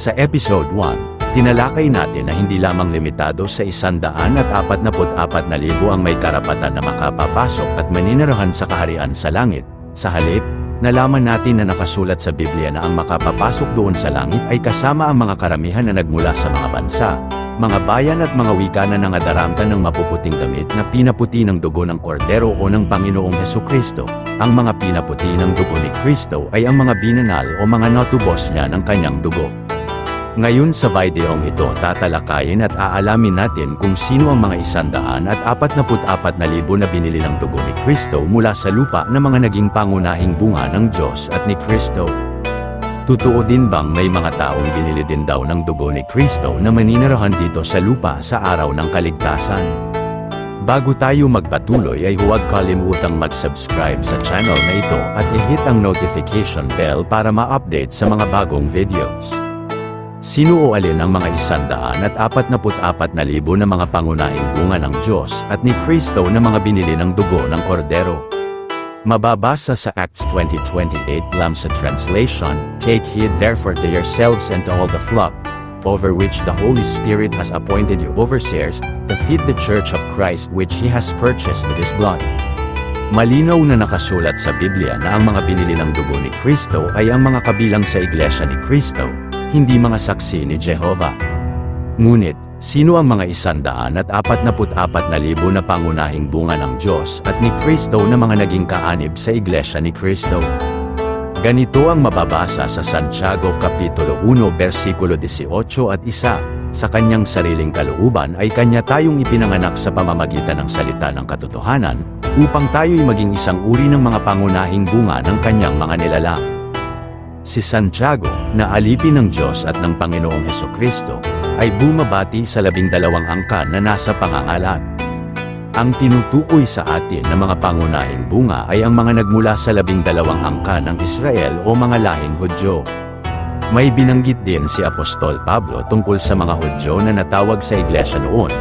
Sa episode 1, tinalakay natin na hindi lamang limitado sa isandaan at apat na apat na libo ang may karapatan na makapapasok at maninirahan sa kaharian sa langit. Sa halip, nalaman natin na nakasulat sa Biblia na ang makapapasok doon sa langit ay kasama ang mga karamihan na nagmula sa mga bansa, mga bayan at mga wika na nangadaramtan ng mapuputing damit na pinaputi ng dugo ng kordero o ng Panginoong Heso Kristo. Ang mga pinaputi ng dugo ni Kristo ay ang mga binanal o mga natubos niya ng kanyang dugo. Ngayon sa videong ito tatalakayin at aalamin natin kung sino ang mga isandaan at apat na na libo na binili ng dugo ni Kristo mula sa lupa na mga naging pangunahing bunga ng Diyos at ni Kristo. Totoo din bang may mga taong binili din daw ng dugo ni Kristo na maninirahan dito sa lupa sa araw ng kaligtasan? Bago tayo magpatuloy ay huwag kalimutang mag-subscribe sa channel na ito at i-hit ang notification bell para ma-update sa mga bagong videos. Sino o alin ang mga isandaan at apat na apat na libo na mga pangunahing bunga ng Diyos at ni Kristo na mga binili ng dugo ng kordero? Mababasa sa Acts 20:28 lam sa translation, Take heed therefore to yourselves and to all the flock, over which the Holy Spirit has appointed you overseers, to feed the church of Christ which He has purchased with His blood. Malinaw na nakasulat sa Biblia na ang mga binili ng dugo ni Kristo ay ang mga kabilang sa iglesia ni Kristo, hindi mga saksi ni Jehovah. Ngunit, sino ang mga isandaan at apat na libo na pangunahing bunga ng Diyos at ni Kristo na mga naging kaanib sa iglesia ni Kristo? Ganito ang mababasa sa Santiago Kapitulo 1 versikulo 18 at isa, sa kanyang sariling kalooban ay kanya tayong ipinanganak sa pamamagitan ng salita ng katotohanan, upang tayo'y maging isang uri ng mga pangunahing bunga ng kanyang mga nilalang. Si Santiago, na alipin ng Diyos at ng Panginoong Heso Kristo, ay bumabati sa labing dalawang angkan na nasa pangangalat. Ang tinutukoy sa atin na mga pangunahing bunga ay ang mga nagmula sa labing dalawang angkan ng Israel o mga lahing Hudyo. May binanggit din si Apostol Pablo tungkol sa mga Hudyo na natawag sa iglesia noon.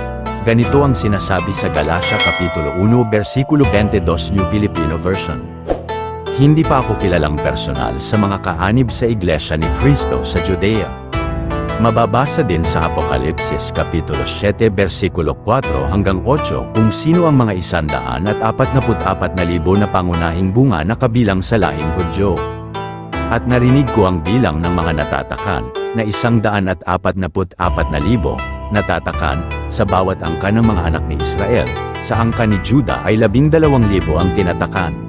Ganito ang sinasabi sa Galatia Kapitulo 1 versikulo 22 New Filipino Version. Hindi pa ako kilalang personal sa mga kaanib sa iglesia ni Kristo sa Judea. Mababasa din sa Apokalipsis Kapitulo 7 versikulo 4 hanggang 8 kung sino ang mga isandaan at apat na apat na libo na pangunahing bunga na kabilang sa lahing Hudyo. At narinig ko ang bilang ng mga natatakan, na isang daan at apat na apat na libo, natatakan, sa bawat angka ng mga anak ni Israel, sa angka ni Juda ay labing dalawang libo ang tinatakan.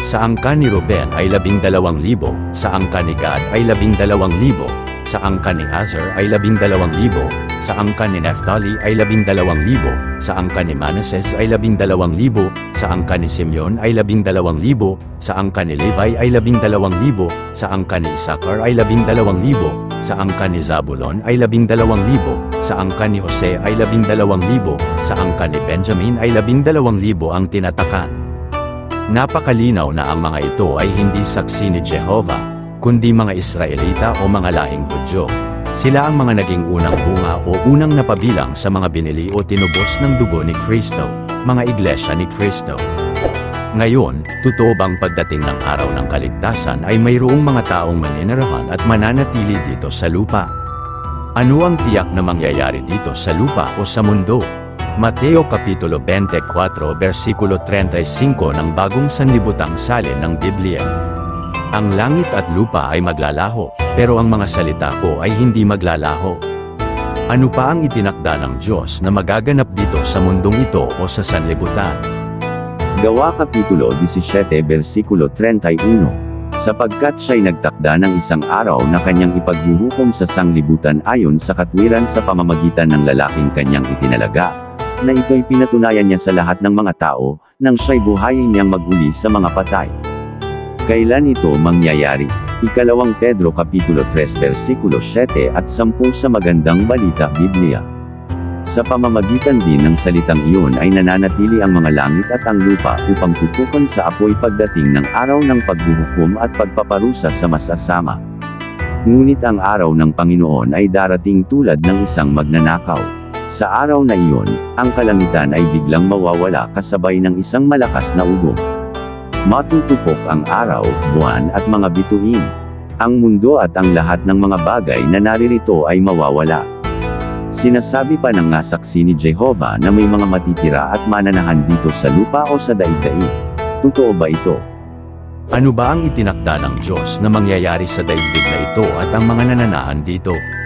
Sa angka ni Ruben ay labing dalawang libo, sa angka ni Gad ay labing dalawang libo, sa angka ni Azer ay labing dalawang libo, sa angka ni Naphtali ay labing dalawang libo, sa angka ni Manases ay labing dalawang libo, sa angka ni Simeon ay labing dalawang libo, sa angka ni Levi ay labing dalawang libo, sa angka ni Isakar ay labing dalawang libo, sa angka ni Zabulon ay labing dalawang libo, sa angka ni Jose ay labing dalawang libo, sa angka ni Benjamin ay labing dalawang libo ang tinatakan. Napakalinaw na ang mga ito ay hindi saksi ni Jehovah, kundi mga Israelita o mga lahing Hudyo. Sila ang mga naging unang bunga o unang napabilang sa mga binili o tinubos ng dugo ni Kristo, mga iglesia ni Kristo. Ngayon, totoo bang pagdating ng araw ng kaligtasan ay mayroong mga taong maninirahan at mananatili dito sa lupa? Ano ang tiyak na mangyayari dito sa lupa o sa mundo? Mateo Kapitulo 24 versikulo 35 ng bagong sanlibutang salin ng Biblia. Ang langit at lupa ay maglalaho, pero ang mga salita ko ay hindi maglalaho. Ano pa ang itinakda ng Diyos na magaganap dito sa mundong ito o sa sanlibutan? Gawa Kapitulo 17 versikulo 31 Sapagkat siya'y nagtakda ng isang araw na kanyang ipaghuhukom sa sanglibutan ayon sa katwiran sa pamamagitan ng lalaking kanyang itinalaga, na ito'y pinatunayan niya sa lahat ng mga tao, nang siya'y buhayin niyang maguli sa mga patay. Kailan ito mangyayari? Ikalawang Pedro Kapitulo 3 versikulo 7 at 10 sa Magandang Balita Biblia. Sa pamamagitan din ng salitang iyon ay nananatili ang mga langit at ang lupa upang tutukan sa apoy pagdating ng araw ng paghuhukom at pagpaparusa sa masasama. Ngunit ang araw ng Panginoon ay darating tulad ng isang magnanakaw. Sa araw na iyon, ang kalangitan ay biglang mawawala kasabay ng isang malakas na ugong. Matutupok ang araw, buwan at mga bituin. Ang mundo at ang lahat ng mga bagay na naririto ay mawawala. Sinasabi pa ng nga saksi ni Jehovah na may mga matitira at mananahan dito sa lupa o sa daigdig. Totoo ba ito? Ano ba ang itinakda ng Diyos na mangyayari sa daigdig na ito at ang mga nananahan dito?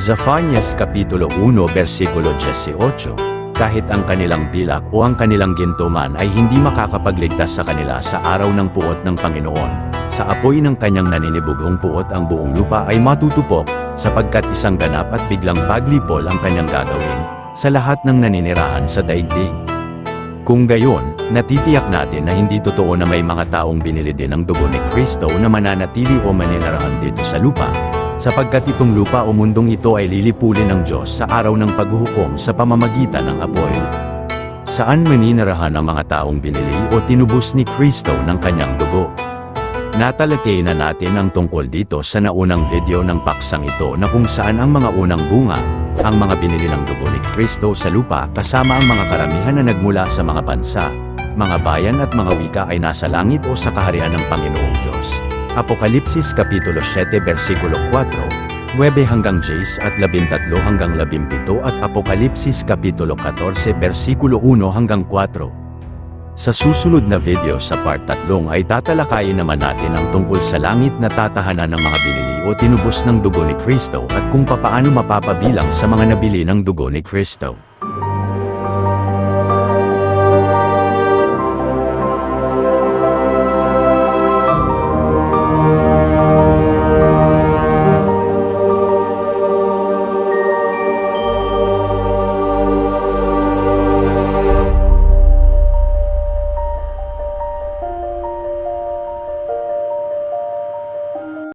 Zephanias Kapitulo 1 versikulo 18 Kahit ang kanilang pilak o ang kanilang gintuman ay hindi makakapagligtas sa kanila sa araw ng puot ng Panginoon. Sa apoy ng kanyang naninibugong puot ang buong lupa ay matutupok, sapagkat isang ganap at biglang paglipol ang kanyang gagawin, sa lahat ng naninirahan sa daigdig. Kung gayon, natitiyak natin na hindi totoo na may mga taong binili din ng dugo ni Kristo na mananatili o maninirahan dito sa lupa, sapagkat itong lupa o mundong ito ay lilipulin ng Diyos sa araw ng paghuhukom sa pamamagitan ng apoy. Saan maninirahan ang mga taong binili o tinubos ni Kristo ng kanyang dugo? Natalakay na natin ang tungkol dito sa naunang video ng paksang ito na kung saan ang mga unang bunga, ang mga binili ng dugo ni Kristo sa lupa kasama ang mga karamihan na nagmula sa mga bansa, mga bayan at mga wika ay nasa langit o sa kaharian ng Panginoong Diyos. Apokalipsis Kapitulo 7 versikulo 4, 9 hanggang 10 at 13 hanggang 17 at Apokalipsis Kapitulo 14 versikulo 1 hanggang 4. Sa susunod na video sa part 3 ay tatalakayin naman natin ang tungkol sa langit na tatahanan ng mga binili o tinubos ng dugo ni Kristo at kung papaano mapapabilang sa mga nabili ng dugo ni Kristo.